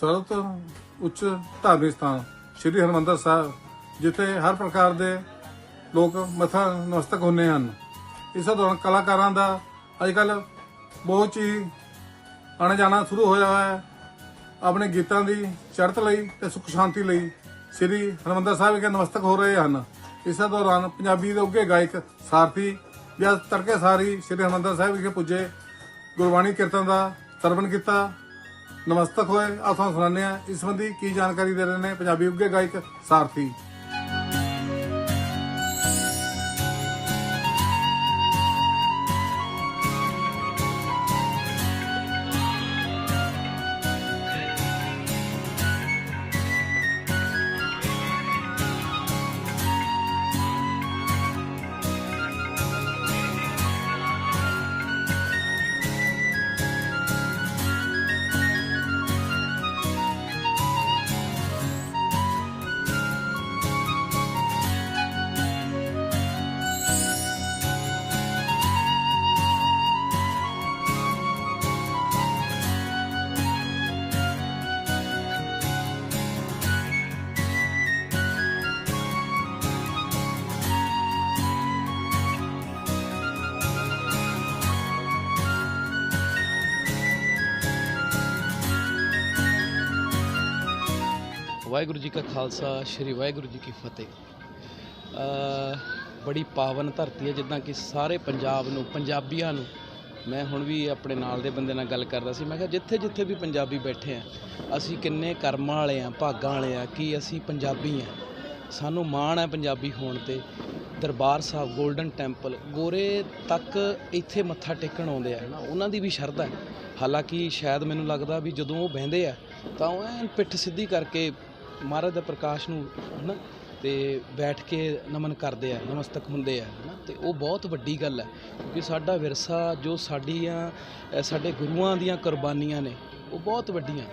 ਸਰਵ ਤੋਂ ਉੱਚ ਧਾਰਮਿਕ ਸਥਾਨ, ਸ੍ਰੀ ਹਰਿਮੰਦਰ ਸਾਹਿਬ, ਜਿੱਥੇ ਹਰ ਪ੍ਰਕਾਰ ਦੇ ਲੋਕ ਮੱਥਾ ਨਮਸਤਕ ਹੁੰਦੇ ਹਨ। ਇਸ ਦੌਰਾਨ ਕਲਾਕਾਰਾਂ ਦਾ ਅੱਜ ਕੱਲ ਬਹੁਤ ਹੀ ਆਣਾ ਜਾਣਾ ਸ਼ੁਰੂ ਹੋਇਆ ਹੈ। ਆਪਣੇ ਗੀਤਾਂ ਦੀ ਚੜ੍ਹਤ ਲਈ ਤੇ ਸੁਖ ਸ਼ਾਂਤੀ ਲਈ ਸ੍ਰੀ ਹਰਿਮੰਦਰ ਸਾਹਿਬ ਵਿਖੇ ਨਮਸਤਕ ਹੋ ਰਹੇ ਹਨ। ਇਸ ਦੌਰਾਨ ਪੰਜਾਬੀ ਦੇ ਉੱਘੇ ਗਾਇਕ ਸਾਰਥੀ ਜਾਂ ਤੜਕੇ ਸਾਰੀ ਸ੍ਰੀ ਹਰਿਮੰਦਰ ਸਾਹਿਬ ਵਿਖੇ ਪੁੱਜੇ, ਗੁਰਬਾਣੀ ਕੀਰਤਨ ਦਾ ਸਰਵਣ ਕੀਤਾ ਨਮਸਤਕ ਹੋਏ। ਆਪ ਤੁਹਾਨੂੰ ਸੁਣਾਉਂਦੇ ਹਾਂ। ਇਸ ਸੰਬੰਧੀ ਕੀ ਜਾਣਕਾਰੀ ਦੇ ਰਹੇ ਨੇ ਪੰਜਾਬੀ ਉੱਘੇ ਗਾਇਕ ਸਾਰਥੀ। ਵਾਹਿਗੁਰੂ ਜੀ ਕਾ ਖਾਲਸਾ, ਸ੍ਰੀ ਵਾਹਿਗੁਰੂ ਜੀ ਕੀ ਫਤਿਹ। ਬੜੀ ਪਾਵਨ ਧਰਤੀ ਹੈ, ਜਿੱਦਾਂ ਕਿ ਸਾਰੇ ਪੰਜਾਬ ਨੂੰ, ਪੰਜਾਬੀਆਂ ਨੂੰ। ਮੈਂ ਹੁਣ ਵੀ ਆਪਣੇ ਨਾਲ ਦੇ ਬੰਦੇ ਨਾਲ ਗੱਲ ਕਰਦਾ ਸੀ। ਮੈਂ ਕਿਹਾ ਜਿੱਥੇ ਜਿੱਥੇ ਵੀ ਪੰਜਾਬੀ ਬੈਠੇ ਆ, ਅਸੀਂ ਕਿੰਨੇ ਕਰਮਾਂ ਵਾਲੇ ਆ, ਭਾਗਾਂ ਵਾਲੇ ਆ, ਕਿ ਅਸੀਂ ਪੰਜਾਬੀ ਆ। ਸਾਨੂੰ ਮਾਣ ਹੈ ਪੰਜਾਬੀ ਹੋਣ ਤੇ। ਦਰਬਾਰ ਸਾਹਿਬ 골ਡਨ ਟੈਂਪਲ, ਗੋਰੇ ਤੱਕ ਇੱਥੇ ਮੱਥਾ ਟੇਕਣ ਆਉਂਦੇ ਆ, ਹਨਾ? ਉਹਨਾਂ ਦੀ ਵੀ ਸ਼ਰਧਾ ਹੈ। ਹਾਲਾਂਕਿ ਸ਼ਾਇਦ ਮੈਨੂੰ ਲੱਗਦਾ ਵੀ ਜਦੋਂ ਉਹ ਬਹਿੰਦੇ ਆ, ਤਾਂ ਉਹ ਐਨ ਪਿੱਠ ਸਿੱਧੀ ਕਰਕੇ ਮਹਾਰਾਜ ਦਾ ਪ੍ਰਕਾਸ਼ ਨੂੰ, ਹਨਾ, ਤੇ ਬੈਠ ਕੇ ਨਮਨ ਕਰਦੇ ਆ, ਨਮਸਤਕ ਹੁੰਦੇ ਆ, ਹਨਾ, ਤੇ ਉਹ ਬਹੁਤ ਵੱਡੀ ਗੱਲ ਹੈ, ਕਿਉਂਕਿ ਸਾਡਾ ਵਿਰਸਾ, ਜੋ ਸਾਡੀਆਂ ਸਾਡੇ ਗੁਰੂਆਂ ਦੀਆਂ ਕੁਰਬਾਨੀਆਂ ਨੇ, ਉਹ ਬਹੁਤ ਵੱਡੀਆਂ,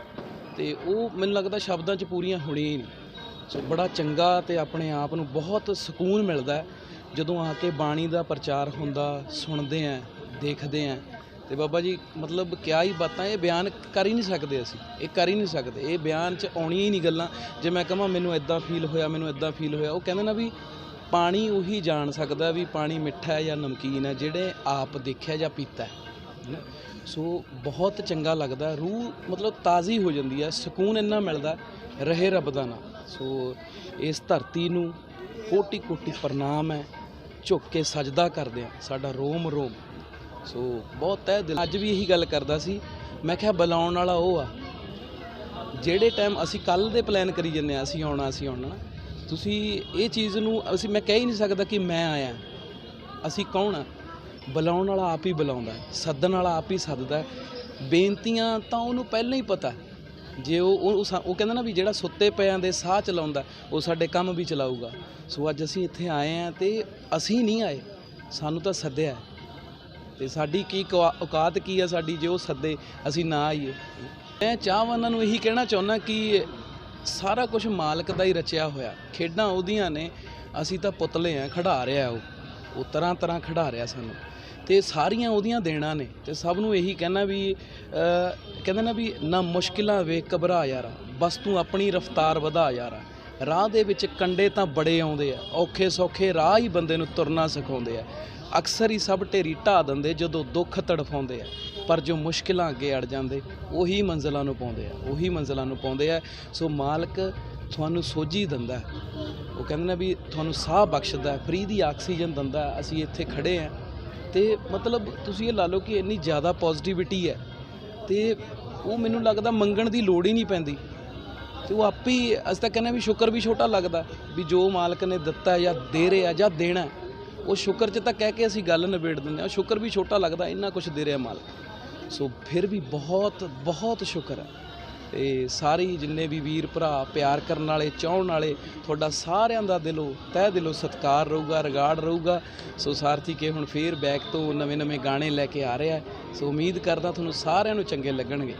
ਤੇ ਉਹ ਮੈਨੂੰ ਲੱਗਦਾ ਸ਼ਬਦਾਂ 'ਚ ਪੂਰੀਆਂ ਹੋਣੀਆਂ ਹੀ ਨਹੀਂ। ਸੋ ਬੜਾ ਚੰਗਾ ਤੇ ਆਪਣੇ ਆਪ ਨੂੰ ਬਹੁਤ ਸਕੂਨ ਮਿਲਦਾ ਜਦੋਂ ਆ ਕੇ ਬਾਣੀ ਦਾ ਪ੍ਰਚਾਰ ਹੁੰਦਾ, ਸੁਣਦੇ ਆ, ਦੇਖਦੇ ਆ ਤੇ ਬਾਬਾ ਜੀ, ਮਤਲਬ ਕਿਆ ਹੀ ਬਾਤਾਂ, ਇਹ ਬਿਆਨ ਕਰ ਹੀ ਨਹੀਂ ਸਕਦੇ ਅਸੀਂ। ਇਹ ਕਰ ਹੀ ਨਹੀਂ ਸਕਦੇ। ਇਹ ਬਿਆਨ 'ਚ ਆਉਣੀਆਂ ਹੀ ਨਹੀਂ ਗੱਲਾਂ। ਜੇ ਮੈਂ ਕਹਾਂ, ਮੈਨੂੰ ਇਦਾਂ ਫੀਲ ਹੋਇਆ, ਮੈਨੂੰ ਇਦਾਂ ਫੀਲ ਹੋਇਆ, ਉਹ ਕਹਿੰਦੇ ਨਾ ਵੀ ਪਾਣੀ ਉਹੀ ਜਾਣ ਸਕਦਾ ਵੀ ਪਾਣੀ ਮਿੱਠਾ ਹੈ ਜਾਂ ਨਮਕੀਨ ਹੈ, ਜਿਹੜੇ ਆਪ ਦੇਖਿਆ ਜਾਂ ਪੀਤਾ ਹੈ। ਹੈਨਾ। ਸੋ ਬਹੁਤ ਚੰਗਾ ਲੱਗਦਾ। ਰੂਹ ਮਤਲਬ ਤਾਜ਼ੀ ਹੋ ਜਾਂਦੀ ਹੈ, ਸਕੂਨ ਇੰਨਾ ਮਿਲਦਾ, ਰਹੇ ਰੱਬ ਦਾ ਨਾਮ। ਸੋ ਇਸ ਧਰਤੀ ਨੂੰ ਕੋਟੀ ਕੋਟੀ ਪ੍ਰਣਾਮ ਹੈ। ਝੁੱਕ ਕੇ ਸਜਦਾ ਕਰਦੇ ਆ ਸਾਡਾ ਰੋਮ ਰੋਮ ਸੋ ਬਹੁਤ ਤਹਿ ਦਿਲ ਅੱਜ ਵੀ ਇਹੀ ਗੱਲ ਕਰਦਾ ਸੀ। ਮੈਂ ਕਿਹਾ ਬੁਲਾਉਣ ਵਾਲਾ ਉਹ ਆ। ਜਿਹੜੇ ਟਾਈਮ ਅਸੀਂ ਕੱਲ ਦੇ ਪਲਾਨ ਕਰੀ ਜੰਨੇ ਆ ਅਸੀਂ ਆਉਣਾ ਅਸੀਂ ਆਉਣਾ। ਤੁਸੀਂ ਇਹ ਚੀਜ਼ ਨੂੰ ਅਸੀਂ ਮੈਂ ਕਹਿ ਹੀ ਨਹੀਂ ਸਕਦਾ ਕਿ ਮੈਂ ਆਇਆ। ਅਸੀਂ ਕੌਣ ਆ? ਬੁਲਾਉਣ ਵਾਲਾ ਆਪ ਹੀ ਬੁਲਾਉਂਦਾ ਸੱਦਣ ਵਾਲਾ ਆਪ ਹੀ ਸੱਦਦਾ ਬੇਨਤੀਆਂ ਤਾਂ ਉਹਨੂੰ ਪਹਿਲਾਂ ਹੀ ਪਤਾ ਜੇ ਉਹ ਉਹ ਸਾ- ਉਹ ਕਹਿੰਦਾ ਨਾ ਵੀ ਜਿਹੜਾ ਸੁੱਤੇ ਪਿਆਂ ਦੇ ਸਾਹ ਚਲਾਉਂਦਾ ਉਹ ਸਾਡੇ ਕੰਮ ਵੀ ਚਲਾਊਗਾ। ਸੋ ਅੱਜ ਅਸੀਂ ਇੱਥੇ ਆਏ ਆ ਤੇ ਅਸੀਂ ਨਹੀਂ ਆਏ। ਸਾਨੂੰ ਤਾਂ ਸੱਦਿਆ ਤੇ ਸਾਡੀ ਕੀ ਕਵਾ- ਔਕਾਤ ਕੀ ਆ ਸਾਡੀ ਜੇ ਉਹ ਸੱਦੇ ਅਸੀਂ ਨਾ ਆਈਏ। ਮੈਂ ਚਾਹਵਾਨਾਂ ਨੂੰ ਇਹੀ ਕਹਿਣਾ ਚਾਹੁੰਦਾ ਕਿ ਸਾਰਾ ਕੁਝ ਮਾਲਕ ਦਾ ਹੀ ਰਚਿਆ ਹੋਇਆ। ਖੇਡਾਂ ਉਹਦੀਆਂ ਨੇ ਅਸੀਂ ਤਾਂ ਪੁਤਲੇ ਆ ਖੜਾ ਰਿਹਾ ਉਹ। ਉਹ ਤਰ੍ਹਾਂ ਤਰ੍ਹਾਂ ਖੜਾ ਰਿਹਾ ਸਾਨੂੰ। ਤੇ ਸਾਰੀਆਂ ਉਹਦੀਆਂ ਦੇਣਾ ਨੇ। ਤੇ ਸਭ ਨੂੰ ਇਹੀ ਕਹਿਣਾ ਵੀ ਅਹ, ਕਹਿੰਦੇ ਨਾ ਵੀ ਨਾ ਮੁਸ਼ਕਿਲਾਂ ਵੇਖ ਘਬਰਾ ਯਾਰਾ। ਬਸ ਤੂੰ ਆਪਣੀ ਰਫ਼ਤਾਰ ਵਧਾ ਯਾਰਾ। ਰਾਹ ਦੇ ਵਿੱਚ ਕੰਡੇ ਤਾਂ ਬੜੇ ਆਉਂਦੇ ਆ, ਔਖੇ ਸੌਖੇ ਰਾਹ ਹੀ ਬੰਦੇ ਨੂੰ ਤੁਰਨਾ ਸਿਖਾਉਂਦੇ ਆ। ਅਕਸਰ ਹੀ ਸਭ ਢੇਰੀ ਢਾ ਦਿੰਦੇ ਜਦੋਂ ਦੁੱਖ ਤੜਫਾਉਂਦੇ ਆ, ਪਰ ਜੋ ਮੁਸ਼ਕਿਲਾਂ ਅੱਗੇ ਅੜ ਜਾਂਦੇ, ਉਹੀ ਮੰਜ਼ਲਾਂ ਨੂੰ ਪਾਉਂਦੇ ਆ, ਉਹੀ ਮੰਜ਼ਲਾਂ ਨੂੰ ਪਾਉਂਦੇ ਆ। ਸੋ ਮਾਲਕ ਤੁਹਾਨੂੰ ਸੋਝੀ ਦਿੰਦਾ ਉਹ ਕਹਿੰਦੇ ਨੇ ਵੀ ਤੁਹਾਨੂੰ ਸਾਹ ਬਖਸ਼ਦਾ ਫ੍ਰੀ ਦੀ ਆਕਸੀਜਨ ਦਿੰਦਾ ਅਸੀਂ ਇੱਥੇ ਖੜੇ ਆ ਤੇ ਮਤਲਬ ਤੁਸੀਂ ਇਹ ਲਾ ਲਓ ਕਿ ਇੰਨੀ ਜ਼ਿਆਦਾ ਪੋਜ਼ਿਟਿਵਿਟੀ ਹੈ, ਤੇ ਉਹ ਮੈਨੂੰ ਲੱਗਦਾ ਮੰਗਣ ਦੀ ਲੋੜ ਹੀ ਨਹੀਂ ਪੈਂਦੀ। ਤੇ ਉਹ ਆਪੇ ਹੀ ਅਸੀਂ ਤਾਂ ਕਹਿੰਦੇ ਹਾਂ ਵੀ ਸ਼ੁਕਰ ਵੀ ਛੋਟਾ ਲੱਗਦਾ ਵੀ ਜੋ ਮਾਲਕ ਨੇ ਦਿੱਤਾ ਜਾਂ ਦੇ ਰਿਹਾ ਜਾਂ ਦੇਣਾ ਉਹ ਸ਼ੁਕਰ 'ਚ ਤਾਂ ਕਹਿ ਕੇ ਅਸੀਂ ਗੱਲ ਨਿਬੇੜ ਦਿੰਦੇ ਹਾਂ ਸ਼ੁਕਰ ਵੀ ਛੋਟਾ ਲੱਗਦਾ, ਇੰਨਾ ਕੁਝ ਦੇ ਰਿਹਾ ਮਾਲਕ। ਸੋ ਫਿਰ ਵੀ ਬਹੁਤ ਬਹੁਤ ਸ਼ੁਕਰ ਹੈ। ਤੇ ਸਾਰੀ ਜਿੰਨੇ ਵੀ ਵੀਰ ਭਰਾ ਪਿਆਰ ਕਰਨ ਵਾਲੇ, ਚਾਹਣ ਵਾਲੇ, ਤੁਹਾਡਾ ਸਾਰਿਆਂ ਦਾ ਦਿਲੋਂ, ਤਹਿ ਦਿਲੋਂ ਸਤਿਕਾਰ ਰਹੂਗਾ ਰਿਗਾਰਡ ਰਹੂਗਾ। ਸੋ ਸਾਰਥੀ ਕੇ ਹੁਣ ਫੇਰ ਬੈਕ ਤੋਂ ਨਵੇਂ ਨਵੇਂ ਗਾਣੇ ਲੈ ਕੇ ਆ ਰਿਹਾ ਸੋ ਉਮੀਦ ਕਰਦਾ ਤੁਹਾਨੂੰ ਸਾਰਿਆਂ ਨੂੰ ਚੰਗੇ ਲੱਗਣਗੇ।